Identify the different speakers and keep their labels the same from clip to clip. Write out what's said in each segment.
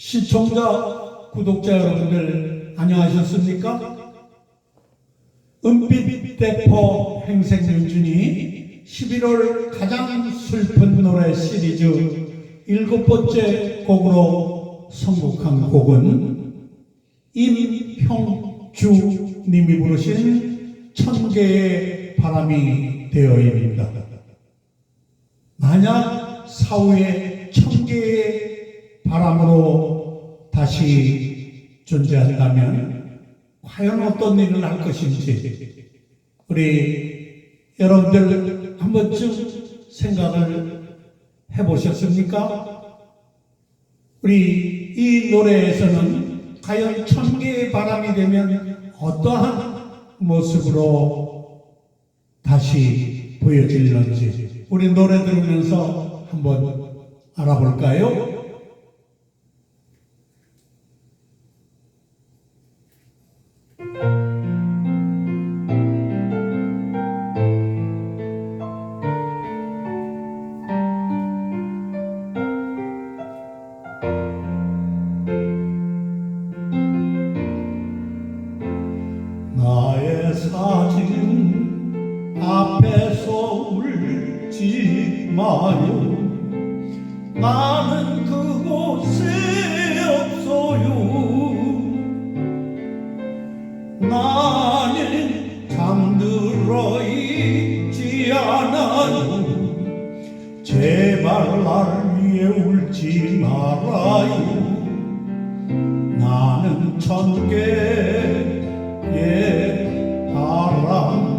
Speaker 1: 시청자, 구독자 여러분들 안녕하셨습니까? 은빛 대포 행색윤준이 11월 가장 슬픈 노래 시리즈 일곱 번째 곡으로 선곡한 곡은 임형주 님이 부르신 천 개의 바람이 되어입니다. 만약 사후에 천 개의 바람으로 다시 존재한다면 과연 어떤 일을 할 것인지 우리 여러분들 한 번쯤 생각을 해보셨습니까? 우리 이 노래에서는 과연 천 개의 바람이 되면 어떠한 모습으로 다시 보여질는지 우리 노래 들으면서 한번 알아볼까요? 나의 사진 앞에서 울지 마요. 나는 그곳에 나는 잠들어 있지 않아요 제발 날 위해 울지 말아요. 나는 천 개의 바람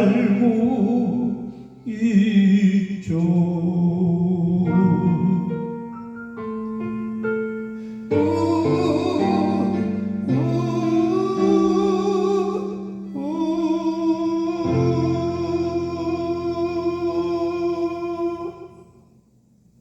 Speaker 1: 알고